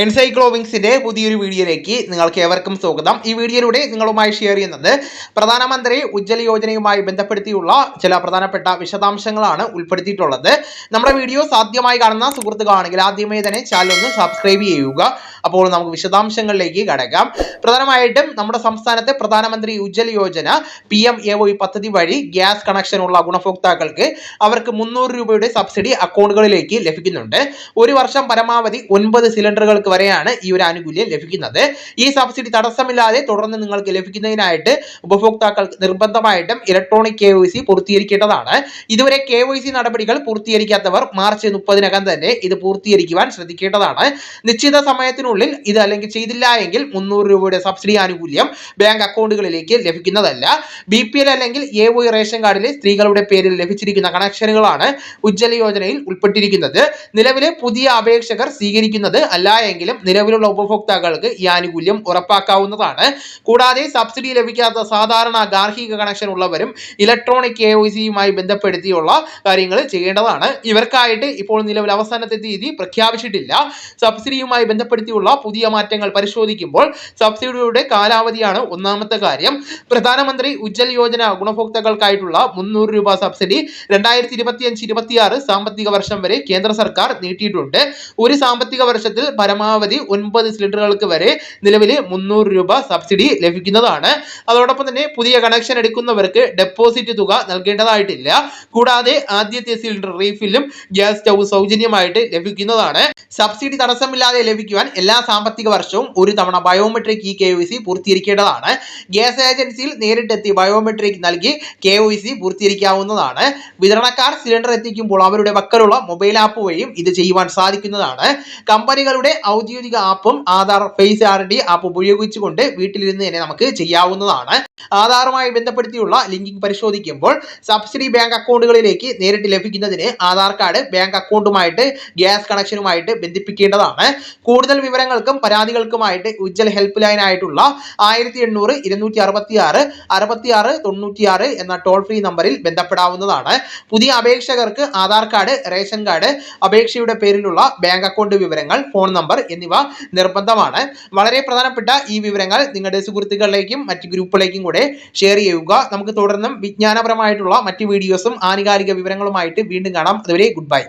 എൻസൈക്ലോവിങ്സിന്റെ പുതിയൊരു വീഡിയോയിലേക്ക് നിങ്ങൾക്ക് ഏവർക്കും സ്വാഗതം. ഈ വീഡിയോയിലൂടെ നിങ്ങളുമായി ഷെയർ ചെയ്യുന്നത് പ്രധാനമന്ത്രി ഉജ്ജ്വല യോജനയുമായി ബന്ധപ്പെടുത്തിയുള്ള ചില പ്രധാനപ്പെട്ട വിശദാംശങ്ങളാണ് ഉൾപ്പെടുത്തിയിട്ടുള്ളത്. നമ്മുടെ വീഡിയോ സാധ്യമായി കാണുന്ന സുഹൃത്തുക്കളാണെങ്കിൽ ആദ്യമേ തന്നെ ചാനൽ ഒന്ന് സബ്സ്ക്രൈബ് ചെയ്യുക. അപ്പോൾ നമുക്ക് വിശദാംശങ്ങളിലേക്ക് കടക്കാം. പ്രധാനമായിട്ടും നമ്മുടെ സംസ്ഥാനത്തെ പ്രധാനമന്ത്രി Ujjwala Yojana P M A Y പദ്ധതി വഴി ഗ്യാസ് കണക്ഷനുള്ള ഗുണഭോക്താക്കൾക്ക് അവർക്ക് മുന്നൂറ് രൂപയുടെ സബ്സിഡി അക്കൗണ്ടുകളിലേക്ക് ലഭിക്കുന്നുണ്ട്. ഒരു വർഷം പരമാവധി ഒൻപത് സിലിണ്ടറുകൾക്ക് വരെയാണ് ഈ ഒരു ആനുകൂല്യം ലഭിക്കുന്നത്. ഈ സബ്സിഡി തടസ്സമില്ലാതെ തുടർന്ന് നിങ്ങൾക്ക് ലഭിക്കുന്നതിനായിട്ട് ഉപഭോക്താക്കൾ നിർബന്ധമായിട്ടും ഇലക്ട്രോണിക് കെ വൈ സി പൂർത്തീകരിക്കേണ്ടതാണ്. ഇതുവരെ കെ വൈ സി നടപടികൾ പൂർത്തീകരിക്കാത്തവർ മാർച്ച് മുപ്പതിനകം തന്നെ ഇത് പൂർത്തീകരിക്കുവാൻ ശ്രദ്ധിക്കേണ്ടതാണ്. നിശ്ചിത സമയത്തിനുള്ളിൽ ഇത് അല്ലെങ്കിൽ ചെയ്തില്ല എങ്കിൽ മുന്നൂറ് രൂപയുടെ സബ്സിഡി ആനുകൂല്യം ബാങ്ക് അക്കൗണ്ടുകളിലേക്ക് ലഭിക്കുന്നതല്ല. ബി പി എൽ അല്ലെങ്കിൽ എ ഒ റേഷൻ കാർഡിലെ സ്ത്രീകളുടെ പേരിൽ ലഭിച്ചിരിക്കുന്ന കണക്ഷനുകളാണ് ഉജ്ജ്വല യോജനയിൽ ഉൾപ്പെട്ടിരിക്കുന്നത്. നിലവിലെ പുതിയ അപേക്ഷകർ സ്വീകരിക്കുന്നത് അല്ല എങ്കിലും നിലവിലുള്ള ഉപഭോക്താക്കൾക്ക് ഈ ആനുകൂല്യം ഉറപ്പാക്കാവുന്നതാണ്. കൂടാതെ സബ്സിഡി ലഭിക്കാത്ത സാധാരണ ഗാർഹിക കണക്ഷൻ ഉള്ളവരും ഇലക്ട്രോണിക് കെ ഒ സിയുമായി ബന്ധപ്പെടുത്തിയുള്ള കാര്യങ്ങൾ ചെയ്യേണ്ടതാണ്. ഇവർക്കായിട്ട് ഇപ്പോൾ നിലവിൽ അവസാനത്തെ തീയതി പ്രഖ്യാപിച്ചിട്ടില്ല. സബ്സിഡിയുമായി ബന്ധപ്പെടുത്തിയുള്ള പുതിയ മാറ്റങ്ങൾ പരിശോധിക്കുമ്പോൾ സബ്സിഡിയുടെ കാലാവധിയാണ് ഒന്നാമത്തെ കാര്യം. പ്രധാനമന്ത്രി ഉജ്ജൽ യോജന ഗുണഭോക്താക്കൾക്കായിട്ടുള്ള മുന്നൂറ് രൂപ സബ്സിഡി രണ്ടായിരത്തി ഇരുപത്തിയഞ്ച് ഇരുപത്തിയാറ് സാമ്പത്തിക വർഷം വരെ കേന്ദ്ര സർക്കാർ നീട്ടിയിട്ടുണ്ട്. ഒരു സാമ്പത്തിക വർഷത്തിൽ പരമാവധി ഒൻപത് സിലിണ്ടറുകൾക്ക് വരെ നിലവിൽ മുന്നൂറ് രൂപ സബ്സിഡി ലഭിക്കുന്നതാണ്. അതോടൊപ്പം തന്നെ പുതിയ കണക്ഷൻ എടുക്കുന്നവർക്ക് ഡെപ്പോസിറ്റ് തുക നൽകേണ്ടതായിട്ടില്ല. കൂടാതെ ആദ്യത്തെ സിലിണ്ടർ റീഫില്ലും ഗ്യാസ് സ്റ്റൗ സൗജന്യമായിട്ട് ലഭിക്കുന്നതാണ്. സബ്സിഡി തടസ്സമില്ലാതെ ലഭിക്കുവാൻ എല്ലാ സാമ്പത്തിക വർഷവും ഒരു തവണ biometric E K O C പൂർത്തീകരിക്കേണ്ടതാണ്. Gas ഏജൻസിയിൽ നേരിട്ടെത്തി ബയോമെട്രിക് നൽകി കെ ഒ സി പൂർത്തീകരിക്കാവുന്നതാണ്. വിതരണക്കാർ സിലിണ്ടർ എത്തിക്കുമ്പോൾ അവരുടെ പക്കലുള്ള മൊബൈൽ ആപ്പ് വഴിയും ഇത് ചെയ്യുവാൻ സാധിക്കുന്നതാണ്. കമ്പനികളുടെ ഔദ്യോഗിക ആപ്പും Aadhaar face R D app ഉപയോഗിച്ചുകൊണ്ട് വീട്ടിലിരുന്ന് തന്നെ നമുക്ക് ചെയ്യാവുന്നതാണ്. ആധാറുമായി ബന്ധപ്പെടുത്തിയുള്ള ലിങ്കിങ് പരിശോധിക്കുമ്പോൾ സബ്സിഡി ബാങ്ക് അക്കൗണ്ടുകളിലേക്ക് നേരിട്ട് ലഭിക്കുന്നതിന് ആധാർ കാർഡ് ബാങ്ക് അക്കൗണ്ടുമായിട്ട് ഗ്യാസ് കണക്ഷനുമായിട്ട് ബന്ധിപ്പിക്കേണ്ടതാണ്. കൂടുതൽ വിവരങ്ങൾക്കും പരാതികൾക്കുമായിട്ട് ഉജ്ജൽ ഹെൽപ്പ് ലൈൻ ആയിട്ടുള്ള ആയിരത്തി എണ്ണൂറ് ഇരുന്നൂറ്റി അറുപത്തി ആറ് അറുപത്തി ആറ് തൊണ്ണൂറ്റിയാറ് എന്ന ടോൾ ഫ്രീ നമ്പറിൽ ബന്ധപ്പെടാവുന്നതാണ്. പുതിയ അപേക്ഷകർക്ക് ആധാർ കാർഡ് റേഷൻ കാർഡ് അപേക്ഷയുടെ പേരിലുള്ള ബാങ്ക് അക്കൗണ്ട് വിവരങ്ങൾ ഫോൺ നമ്പർ എന്നിവ നിർബന്ധമാണ്. വളരെ പ്രധാനപ്പെട്ട ഈ വിവരങ്ങൾ നിങ്ങളുടെ സുഹൃത്തുക്കളിലേക്കും മറ്റ് ഗ്രൂപ്പുകളിലേക്കും കൂടെ ഷെയർ ചെയ്യുക. നമുക്ക് തുടർന്നും വിജ്ഞാനപരമായിട്ടുള്ള മറ്റ് വീഡിയോസും ആനുകാലിക വിവരങ്ങളുമായിട്ട് വീണ്ടും കാണാം. അതുവരെ ഗുഡ് ബൈ